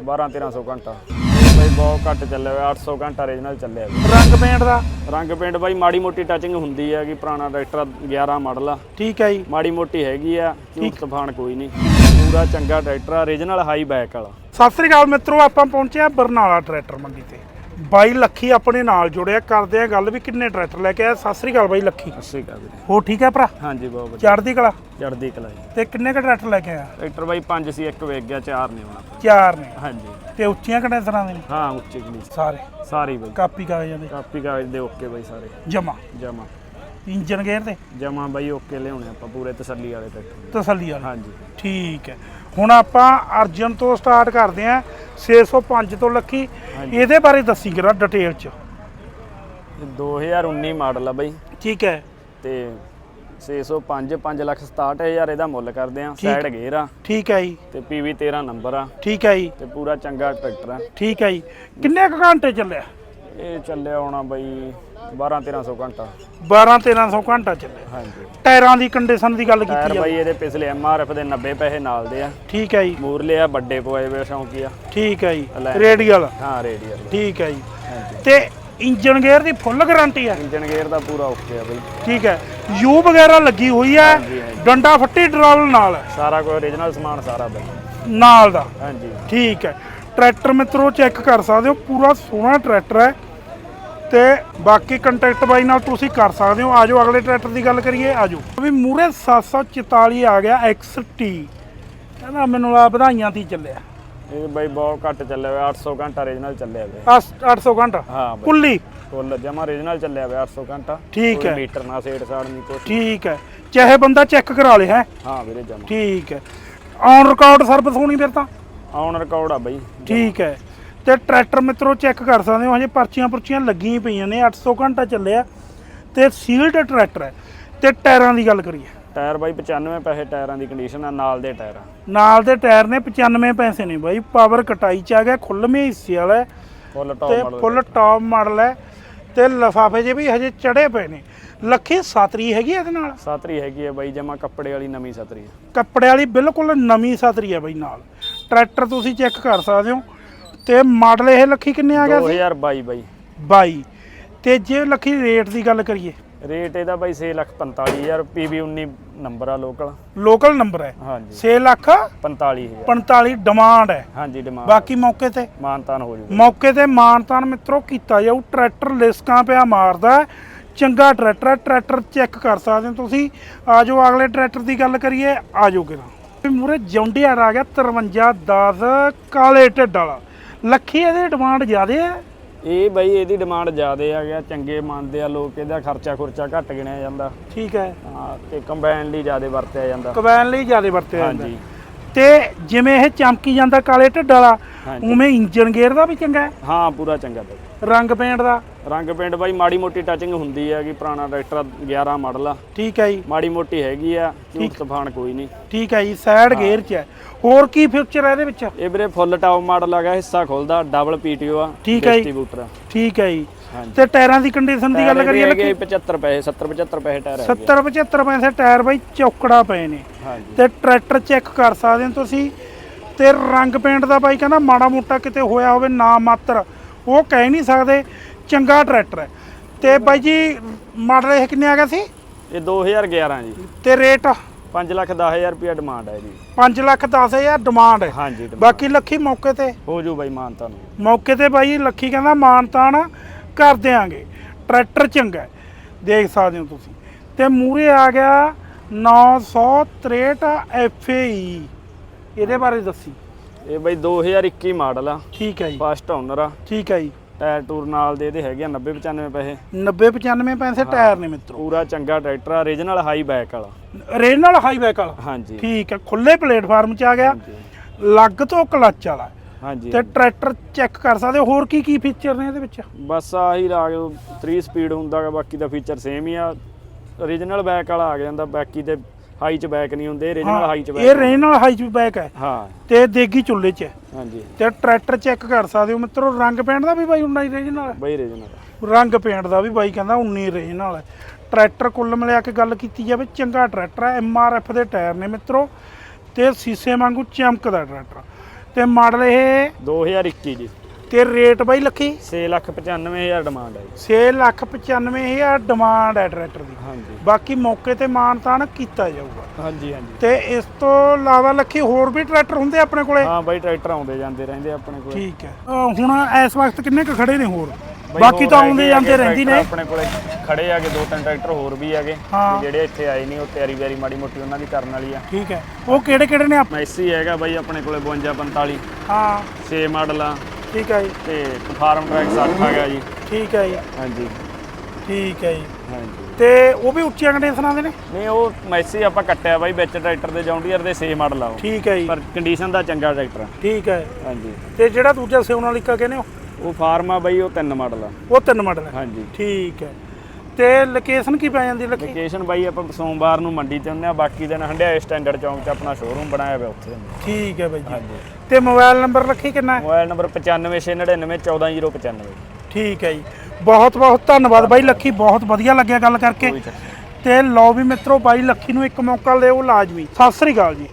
12 1300 ਘੰਟਾ। ਬਾਈ ਬਹੁਤ ਘੱਟ ਚੱਲਿਆ ਹੋਇਆ 800 ਘੰਟਾ ਰੀਜਨਲ ਚੱਲਿਆ ਜੀ। ਰੰਗ ਪੇਂਟ ਦਾ? ਰੰਗ ਪੇਂਟ ਬਾਈ ਮਾੜੀ ਮੋਟੀ ਟੱਚਿੰਗ ਹੁੰਦੀ ਹੈ ਕਿ ਪੁਰਾਣਾ ਟਰੈਕਟਰ 11 ਮਾਡਲ ਆ। ਠੀਕ ਹੈ ਜੀ। ਮਾੜੀ ਮੋਟੀ ਹੈਗੀ ਆ ਝੂਠ ਤੂਫਾਨ ਕੋਈ ਨਹੀਂ। ਪੂਰਾ ਚੰਗਾ ਟਰੈਕਟਰ ਆ ਰੀਜਨਲ ਹਾਈ ਬੈਕ ਵਾਲਾ। ਸਤਿ ਸ੍ਰੀ ਅਕਾਲ ਮਿੱਤਰੋ ਆਪਾਂ ਪਹੁੰਚੇ ਆ ਬਰਨਾਲਾ ਟਰੈਕਟਰ ਮੰਡੀ ਤੇ। ਬਾਈ ਲੱਖੀ ਆਪਣੇ ਨਾਲ ਜੁੜਿਆ ਕਰਦੇ ਆ ਗੱਲ ਵੀ ਕਿੰਨੇ ਟਰੈਕਟਰ ਲੈ ਕੇ ਆਇਆ ਸਤਿ ਸ੍ਰੀ ਅਕਾਲ ਬਾਈ ਲੱਖੀ। ਕਰ ਵੀਰੇ। ਹੋ ਠੀਕ ਹੈ ਭਰਾ? ਹਾਂਜੀ ਬਹੁਤ ਵਧੀਆ। ਚੜ੍ਹਦੀ ਕਲਾ? ਚੜਦੀ ਕਲਾਈ ਤੇ ਕਿੰਨੇ ਕ ਟਰੈਕਟਰ ਲੈ ਕੇ ਆਇਆ? ਟਰੈਕਟਰ ਬਾਈ 5 ਸੀ ਇੱਕ ਵੇਚ ਗਿਆ ਚਾਰ ਨੇ ਹੁਣ ਚਾਰ ਨੇ। ਹਾਂਜੀ। ਤੇ ਉੱਚੀਆਂ ਤਰ੍ਹਾਂ ਦੇ ਨੇ? ਹਾਂ ਉੱਚੀ ਗਲੀ ਸਾਰੇ? ਸਾਰੀ ਬਾਈ। ਕਾਪੀ ਕਾਗਜ਼ਾਂ ਦੇ? ਕਾਪੀ ਕਾਗਜ਼ ਦੇ ਓਕੇ ਬਾਈ ਸਾਰੇ। ਜਮਾ? ਜਮਾ। ਇੰਜਨ ਗੇਅਰ ਤੇ ਜਮਾ ਬਾਈ ਓਕੇ ਲਿਆਉਣੇ ਆਪਾਂ ਪੂਰੇ ਤਸੱਲੀ ਵਾਲੇ ਟਰੈਕਟਰ। ਤਸੱਲੀ ਵਾਲਾ। ਹਾਂਜੀ। ਠੀਕ ਹੈ। ਹੁਣ ਆਪਾਂ ਅਰਜਨ ਤੋਂ ਸਟਾਰਟ ਕਰਦੇ ਆ 605 ਤੋਂ ਲੱਖੀ ਇਹਦੇ ਬਾਰੇ ਦੱਸੀ ਜਰਾ ਡਿਟੇਲ ਚ। ਇਹ 2019 ਮਾਡਲ ਆ ਬਾਈ। ਠੀਕ ਹੈ। ਤੇ 605 5 ਲੱਖ 67000 ਇਹਦਾ ਮੁੱਲ ਕਰਦੇ ਆ ਸਾਈਡ ਗੇਅਰ ਆ। ਠੀਕ ਹੈ ਜੀ। ਤੇ PV 13 ਨੰਬਰ ਆ। ਠੀਕ ਹੈ ਜੀ। ਤੇ ਪੂਰਾ ਚੰਗਾ ਟਰੈਕਟਰ ਆ। ਠੀਕ ਹੈ ਜੀ। ਕਿੰਨੇ ਕੁ ਘੰਟੇ ਚੱਲਿਆ? ਇਹ ਚੱਲਿਆ ਹੋਣਾ ਬਾਈ 12 1300 ਘੰਟਾ। 12 1300 ਘੰਟਾ ਚੱਲਿਆ। ਹਾਂਜੀ। ਟਾਇਰਾਂ ਦੀ ਕੰਡੀਸ਼ਨ ਦੀ ਗੱਲ ਟਾਇਰ ਕੀਤੀ ਆ ਬਾਈ ਇਹਦੇ ਪਿਛਲੇ MRF ਦੇ 90 ਪੈਸੇ ਨਾਲ ਦੇ ਆ। ਠੀਕ ਹੈ ਜੀ। ਮੂਰਲੇ ਆ ਵੱਡੇ ਪਵਾਏ ਵੇ ਸ਼ੌਂਕੀ ਆ। ਠੀਕ ਹੈ ਜੀ। ਰੇਡੀਅਲ ਹਾਂ ਰੇਡੀਅਲ ਠੀਕ ਹੈ ਜੀ। ਹਾਂਜੀ। ਤੇ ਇੰਜਨ ਗੇਅਰ ਦੀ ਫੁੱਲ ਗਾਰੰਟੀ ਹੈ। ਇੰਜਨ ਗੇਅਰ ਦਾ ਪੂਰਾ ਓਕੇ ਆ ਬਾਈ। ਠੀਕ ਹੈ। ਯੂ ਵਗੈਰਾ ਲੱਗੀ ਹੋਈ ਹੈ। ਹਾਂਜੀ, ਹਾਂਜੀ। ਡੰਡਾ ਫੱਟੀ ਡਰਾਵਲ ਨਾਲ। ਹੈ, ਸਾਰਾ ਕੋਈ origignal ਸਮਾਨ ਸਾਰਾ ਬਾਈ। ਨਾਲ ਦਾ। ਹਾਂਜੀ। ਠੀਕ ਹੈ। ਟਰੈਕਟਰ ਮਿੱਤਰੋ ਚੈੱਕ ਕਰ ਸਕਦੇ ਹੋ। ਪੂਰਾ ਸੋਹਣਾ ਟਰੈਕਟਰ ਹੈ। ਤੇ ਬਾਕੀ ਕੰਟੈਕਟ ਬਾਈ ਨਾਲ ਤੁਸੀਂ ਕਰ ਸਕਦੇ ਹੋ। ਆਜੋ ਅਗਲੇ ਟਰੈਕਟਰ ਦੀ ਗੱਲ ਕਰੀਏ ਆਜੋ। ਵੀ ਮੂਰੇ 744 ਆ ਗਿਆ XT ਕਹਿੰਦਾ ਮੈਨੂੰ ਆ ਵਧਾਈਆਂ ਦੀ ਚੱਲਿਆ। ਇਹ ਬਾਈ ਬਹੁਤ ਘੱਟ ਚੱਲਿਆ ਹੋਇਆ 800 ਘੰਟਾ origignal ਚੱਲਿਆ ਹੋਇਆ। ਆਹ 800 ਘੰਟਾ? ਹਾਂ ਬਾਈ। ਕੁੱਲੀ? ਫੁੱਲ ਜਮਾ origignal ਚੱਲਿਆ ਹੋਇਆ 800 ਘੰਟਾ। ਠੀਕ ਕੋਈ ਹੈ। ਮੀਟਰ ਨਾ ਸੇੜ ਸਾੜ ਨਹੀਂ ਕੁਛ ਠੀਕ ਹੈ। ਚਾਹੇ ਬੰਦਾ ਚੈੱਕ ਕਰਾ ਲੇ ਹੈ? ਹਾਂ ਵੀਰੇ ਜਮਾ। ਠੀਕ ਹੈ। ਔਨ ਰਿਕਾਰਡ ਸਰਵਿਸ ਹੋਣੀ ਫਿਰ ਤਾਂ? ਆਨ ਰਿਕਾਰਡ ਆ ਬਾਈ। ਠੀਕ ਹੈ। ਤੇ ਟਰੈਕਟਰ ਮਿੱਤਰੋ ਚੈੱਕ ਕਰ ਸਕਦੇ ਹੋ ਹਜੇ ਪਰਚੀਆਂ ਪੁਰਚੀਆਂ ਲੱਗੀਆਂ ਪਈਆਂ ਨੇ 800 ਘੰਟਾ ਚੱਲਿਆ ਤੇ ਸੀਲਡ ਟਰੈਕਟਰ ਹੈ। ਤੇ ਟਾਇਰਾਂ ਦੀ ਗੱਲ ਕਰੀਏ। ਟਾਇਰ ਬਾਈ 95 ਪੈਸੇ ਟਾਇਰਾਂ ਦੀ ਕੰਡੀਸ਼ਨ ਆ ਨਾਲ ਦੇ ਟਾਇਰ। ਆ ਨਾਲ ਦੇ ਟਾਇਰ ਨੇ 95 ਪੈਸੇ ਨੇ ਬਾਈ ਪਾਵਰ ਕਟਾਈ ਚ ਆ ਗਿਆ ਖੁੱਲਵੇਂ ਹਿੱਸੇ ਵਾਲਾ ਹੈ। ਫੁੱਲ ਤੇ top model full top model ਹੈ। ਤੇ ਲਫਾਫੇ ਜੇ ਵੀ ਹਜੇ ਚੜੇ ਪਏ ਨੇ। ਲੱਖੀ ਸਤਰੀ ਹੈਗੀ ਇਹਦੇ ਨਾਲ? ਸਾਤਰੀ ਹੈਗੀ ਆ ਬਾਈ ਜਮਾ ਕੱਪੜੇ ਵਾਲੀ ਨਵੀਂ ਸਾਤਰੀ ਕੱਪੜੇ ਵਾਲੀ ਬਿਲਕੁਲ ਨਵੀਂ ਸਤਰੀ ਹੈ ਬਾਈ ਨਾਲ। ਟਰੈਕਟਰ ਤੁਸੀਂ ਚੈੱਕ ਕਰ ਸਕਦੇ ਹੋ। ਤੇ ਮਾਡਲ ਇਹ ਲੱਖੀ ਕਿੰਨੇ ਆ ਗਿਆ ਸੀ? 2022 ਬਾਈ 22 ਤੇ ਜੇ ਲੱਖੀ ਰੇਟ ਦੀ ਗੱਲ ਕਰੀਏ? ਰੇਟ ਇਹਦਾ ਬਾਈ 6 ਲੱਖ 45000 PV 19 ਨੰਬਰ ਆ ਲੋਕਲ। ਲੋਕਲ ਨੰਬਰ ਹੈ? ਹਾਂਜੀ। 6 ਲੱਖ 45000 45 ਡਿਮਾਂਡ ਹੈ। ਹਾਂਜੀ ਡਿਮਾਂਡ ਬਾਕੀ ਮੌਕੇ ਤੇ? ਮਾਨਤਾਨ ਹੋ ਜੂਗਾ ਮੌਕੇ ਤੇ ਮਾਨਤਾਨ ਮਿੱਤਰੋ ਕੀਤਾ ਜਾਊ ਟਰੈਕਟਰ ਲਿਸਕਾਂ ਪਿਆ ਮਾਰਦਾ। ਚੰਗਾ ਟਰੈਕਟਰ ਹੈ ਟਰੈਕਟਰ ਚੈੱਕ ਕਰ ਸਕਦੇ ਹੋ ਤੁਸੀਂ। ਆਜੋ ਅਗਲੇ ਟਰੈਕਟਰ ਦੀ ਗੱਲ ਕਰੀਏ ਆਜੋ ਕਿਰਾ। ਮੂਰੇ ਜੌਂਡੀਆਰ ਆ ਗਿਆ 5310 ਕਾਲੇ ਢਿੱਡ ਵਾਲਾ। ਲੱਖੀ ਇਹਦੀ ਡਿਮਾਂਡ ਜ਼ਿਆਦੇ ਹੈ ਇਹ ਬਾਈ ਇਹਦੀ ਡਿਮਾਂਡ ਜ਼ਿਆਦੇ ਆ ਗਿਆ ਚੰਗੇ ਮੰਨਦੇ ਆ ਲੋਕ ਇਹਦਾ ਖਰਚਾ ਖੁਰਚਾ ਘੱਟ ਗਿਣਿਆ ਜਾਂਦਾ। ਠੀਕ ਹੈ। ਹਾਂ ਤੇ ਕੰਬਾਈਨ ਲਈ ਜ਼ਿਆਦੇ ਵਰਤਿਆ ਜਾਂਦਾ। ਕਵੈਨ ਲਈ ਜ਼ਿਆਦੇ ਵਰਤਿਆ ਜਾਂਦਾ। ਹਾਂਜੀ। ਤੇ ਜਿਵੇਂ ਇਹ ਚਮਕੀ ਜਾਂਦਾ ਕਾਲੇ ਢਿੱਡ ਵਾਲਾ ਹਾਂਜੀ। ਉਵੇਂ ਇੰਜਨ ਗੇਅਰ ਦਾ ਵੀ ਚੰਗਾ ਹੈ? ਹਾਂ ਪੂਰਾ ਚੰਗਾ ਬਾਈ। ਰੰਗ ਪੇਂਟ ਦਾ? ਰੰਗ ਪੇਂਟ ਬਾਈ ਮਾੜੀ ਮੋਟੀ ਟੱਚਿੰਗ ਹੁੰਦੀ ਹੈ ਕਿ ਪੁਰਾਣਾ ਟਰੈਕਟਰ 11 ਮਾਡਲ ਆ। ਠੀਕ ਹੈ ਜੀ। ਮਾੜੀ ਮੋਟੀ ਹੈਗੀ ਆ ਝੂਠ ਤੂਫਾਨ ਕੋਈ ਨਹੀਂ। ਠੀਕ ਹੈ ਜੀ ਸਾਈਡ ਗੇਅਰ 'ਚ ਹੈ। ਹੋਰ ਕੀ ਫਿਊਚਰ ਹੈ ਇਹਦੇ ਵਿੱਚ? ਇਹ ਵੀਰੇ ਫੁੱਲ ਟਾਪ ਮਾਡਲ ਗਿਆ ਹਿੱਸਾ ਖੁੱਲਦਾ ਡਬਲ ਪੀਟੀਓ ਆ ਠੀਕ ਹੈ ਜੀ। ਡਿਸਟ੍ਰੀਬਿਊਟਰ ਆ। ਠੀਕ ਹੈ ਜੀ। ਤੇ ਟਾਇਰਾਂ ਦੀ ਕੰਡੀਸ਼ਨ ਦੀ ਗੱਲ ਕਰੀਏ ਹੈਗੇ 75 ਪੈਸੇ 70 75 ਪੈਸੇ ਟਾਇਰ ਹੈਗੇ। 70 75 ਪੈਸੇ ਟਾਇਰ ਬਾਈ ਚੌਕੜਾ ਪਏ ਨੇ। ਤੇ ਟਰੈਕਟਰ ਚੈੱਕ ਕਰ ਸਕਦੇ ਹੋ ਤੁਸੀਂ ਤੇ ਰੰਗ ਪੇਂਟ ਦਾ ਬਾਈ ਕਹਿੰਦਾ ਮਾੜਾ ਮੋਟਾ ਕਿਤੇ ਹੋਇਆ ਹੋਵੇ ਨਾ ਮਾਤਰ। ਉਹ ਕਹਿ ਨਹੀਂ ਸਕਦੇ ਚੰਗਾ ਟਰੈਕਟਰ ਹੈ। ਤੇ ਬਾਈ ਜੀ ਮਾਡਲ ਇਹ ਕਿੰਨੇ ਆ ਗਿਆ ਸੀ? ਇਹ 2011 ਜੀ। ਤੇ ਰੇਟ? 5 ਲੱਖ 10000 ਰੁਪਿਆ ਡਿਮਾਂਡ ਹੈ ਜੀ। 5 ਲੱਖ 10000 ਡਿਮਾਂਡ ਹੈ। ਹਾਂਜੀ। ਬਾਕੀ ਲੱਖੀ ਮੌਕੇ ਤੇ? ਹੋ ਜੂ ਬਾਈ ਮਾਨਤਾ ਨੂੰ ਮੌਕੇ ਤੇ ਬਾਈ ਲੱਖੀ ਕਹਿੰਦਾ ਮਾਨਤਾਨ ਕਰ ਦਿਆਂਗੇ। ਟਰੈਕਟਰ ਚੰਗਾ ਦੇਖ ਸਕਦੇ ਹੋ ਤੁਸੀਂ। ਤੇ ਮੂਰੇ ਆ ਗਿਆ 963 FAE ਇਹਦੇ ਬਾਰੇ ਦੱਸੀ। ਇਹ ਬਾਈ 2021 ਮਾਡਲ ਆ। ਠੀਕ ਹੈ ਜੀ। ਫਸਟ ਓਨਰ ਆ। ਠੀਕ ਹੈ ਜੀ। ਟਾਇਰ ਟੂਰ ਨਾਲ ਦੇ ਇਹਦੇ ਹੈਗੇ ਆ 90 95 ਪੈਸੇ। 90 95 ਪੈਸੇ ਟਾਇਰ ਨੇ ਮਿੱਤਰੋ। ਪੂਰਾ ਚੰਗਾ ਟਰੈਕਟਰ ਆ origignal ਹਾਈ ਬੈਕ ਵਾਲਾ। ਰੇਨ ਨਾਲ ਹਾਈ ਬੈਕ ਵਾਲਾ। ਹਾਂਜੀ। ਠੀਕ ਹੈ। ਖੁੱਲੇ ਪਲੇਟਫਾਰਮ 'ਚ ਆ ਗਿਆ। ਲੱਗ ਤੋਂ ਕਲੱਚ ਵਾਲਾ। ਹਾਂਜੀ ਤੇ ਟਰੈਕਟਰ ਚੈੱਕ ਕਰ ਸਕਦੇ ਹੋ। ਹੋਰ ਕੀ ਕੀ ਫੀਚਰ ਨੇ ਇਹਦੇ ਵਿੱਚ? ਬਸ ਆਹੀ ਰਾਗ 3 ਸਪੀਡ ਹੁੰਦਾ ਗਾ ਬਾਕੀ ਦਾ ਫੀਚਰ ਸੇਮ ਹੀ ਆ। origignal ਬੈਕ ਵਾਲਾ ਆ ਜਾਂਦਾ ਬਾਕੀ ਤੇ ਹਾਈ ਚ ਬੈਕ ਨਹੀਂ ਹੁੰਦੇ origignal ਹਾਈ ਚ ਇਹ ਬੈਕ ਰੇਨ ਨਾਲ ਹਾਈ ਬੈਕ ਹੈ। ਹਾਂ। ਤੇ ਦੇਗੀ ਚੁੱਲ੍ਹੇ 'ਚ। ਹੈ ਹਾਂਜੀ। ਤੇ ਟਰੈਕਟਰ ਚੈੱਕ ਕਰ ਸਕਦੇ ਹੋ ਮਿੱਤਰੋ ਰੰਗ ਪੇਂਟ ਦਾ ਵੀ ਬਾਈ 19 ਰੇਂਜ ਨਾਲ ਹੈ। ਬਾਈ origignal ਰੰਗ ਪੇਂਟ ਦਾ ਵੀ ਬਾਈ ਕਹਿੰਦਾ 19 ਰੇਂਜ ਨਾਲ ਹੈ। ਟਰੈਕਟਰ ਕੁੱਲ ਮਿਲਾ ਕੇ ਗੱਲ ਕੀਤੀ ਜਾਵੇ ਚੰਗਾ ਟਰੈਕਟਰ ਹੈ ਐਫ ਦੇ ਟਾਇਰ ਨੇ ਮਿੱਤਰੋ। ਤੇ ਸੀਸੇ ਵਾਂਗੂ ਚਮਕਦਾ ਟਰੈਕਟਰ। ਤੇ ਮਾਡਲ ਇਹ 2021 ਜੀ। ਤੇ ਰੇਟ ਬਾਈ ਲੱਖੀ? 695000 ਡਿਮਾਂਡ ਹੈ ਜੀ। 6 ਲੱਖ 95000 ਡਿਮਾਂਡ ਹੈ ਟਰੈਕਟਰ ਦੀ। ਹਾਂਜੀ। ਬਾਕੀ ਮੌਕੇ ਤੇ ਮਾਨਤਾਨ ਕੀਤਾ ਜਾਊਗਾ। ਹਾਂਜੀ ਹਾਂਜੀ। ਤੇ ਇਸ ਤੋਂ ਇਲਾਵਾ ਲੱਖੀ ਹੋਰ ਵੀ ਟਰੈਕਟਰ ਹੁੰਦੇ ਆਪਣੇ ਕੋਲੇ? ਹਾਂ ਬਾਈ ਟਰੈਕਟਰ ਆਉਂਦੇ ਜਾਂਦੇ ਰਹਿੰਦੇ ਆਪਣੇ ਕੋਲ। ਠੀਕ ਹੈ। ਹੁਣ ਇਸ ਵਕਤ ਕਿੰਨੇ ਕੁ ਖੜੇ ਨੇ ਹੋਰ? ਬਾਕੀ ਤਾਂ ਆਉਂਦੇ ਜਾਂਦੇ ਰਹਿੰਦੀ ਨੇ। ਆਪਣੇ ਕੋਲੇ ਖੜੇ ਆਗੇ ਦੋ ਤਿੰਨ ਟਰੈਕਟਰ ਹੋਰ ਵੀ ਹੈਗੇ ਜਿਹੜੇ ਇੱਥੇ ਆਏ ਨਹੀਂ ਉਹ ਤਿਆਰੀ ਵਿਆਰੀ ਮਾੜੀ ਮੋਟੀ ਉਹਨਾਂ ਦੀ ਕਰਨ ਵਾਲੀ ਆ। ਠੀਕ ਹੈ। ਉਹ ਕਿਹੜੇ ਕਿਹੜੇ ਨੇ ਆਪ- ਮੈਸੀ ਹੈਗਾ ਬਾਈ ਆਪਣੇ ਕੋਲੇ 52 45 ਹਾਂ। 6 ਮਾਡਲ ਆ। ਠੀਕ ਹੈ ਜੀ। ਤੇ ਫਾਰਮ ਟਰੈਕ 60 ਹੈਗਾ ਜੀ। ਠੀਕ ਹੈ ਜੀ। ਹਾਂਜੀ। ਠੀਕ ਹੈ ਜੀ। ਹਾਂਜੀ। ਤੇ ਉਹ ਵੀ ਉੱਚੀਆਂ ਕੰਡੀਸ਼ਨਾਂ ਦੇ ਨੇ? ਨਹੀਂ ਉਹ ਮੈਸੀ ਆਪਾਂ ਕੱਟਿਆ ਬਾਈ ਵਿੱਚ ਟਰੈਕਟਰ ਦੇ ਜੌਂਡੀਅਰ ਦੇ 6 ਮਾਡਲ ਆ ਠੀਕ ਹੈ ਜੀ। ਪਰ ਕੰਡੀਸ਼ਨ ਦਾ ਚੰਗਾ ਟਰੈਕਟਰ ਆ। ਠੀਕ ਹੈ ਹਾਂਜੀ। ਤੇ ਜਿਹੜਾ ਦੂਜਾ ਸਿਉਨਾਲਿਕਾ ਕਹਿੰਦੇ ਹੋ? ਉਹ ਫਾਰਮ ਆ ਬਾਈ ਉਹ ਤਿੰਨ ਮਾਡਲ ਆ। ਉਹ ਤਿੰਨ ਮਾਡਲ ਹੈ ਹਾਂਜੀ। ਠੀਕ ਹੈ। ਤੇ ਲੋਕੇਸ਼ਨ ਕੀ ਪੈ ਜਾਂਦੀ ਲੱਕੀ ਲੋਕੇਸ਼ਨ ਬਾਈ ਆਪਾਂ ਸੋਮਵਾਰ ਨੂੰ ਮੰਡੀ ਤੇ ਹੁੰਦੇ ਆ ਬਾਕੀ ਦਿਨ ਹੰਡਿਆਏ ਸਟੈਂਡਰਡ ਚੌਂਕ 'ਚ ਆਪਣਾ ਸ਼ੋਰੂਮ ਬਣਾਇਆ ਹੋਇਆ ਉੱਥੇ। ਠੀਕ ਹੈ ਬਾਈ ਜੀ। ਹਾਂਜੀ। ਤੇ ਮੋਬਾਈਲ ਨੰਬਰ ਲੱਖੀ ਕਿੰਨਾ ਹੈ? ਮੋਬਾਈਲ ਨੰਬਰ 9569914095 ਠੀਕ ਹੈ ਜੀ। ਬਹੁਤ ਬਹੁਤ ਧੰਨਵਾਦ ਬਾਈ ਲੱਖੀ ਬਹੁਤ ਵਧੀਆ ਲੱਗਿਆ ਗੱਲ ਕਰਕੇ। ਤੇ ਲਓ ਵੀ ਮਿੱਤਰੋ ਬਾਈ ਲੱਖੀ ਨੂੰ ਇੱਕ ਮੌਕਾ ਦਿਓ ਲਾਜ਼ਮੀ। ਸਤਿ ਸ੍ਰੀ ਅਕਾਲ ਜੀ।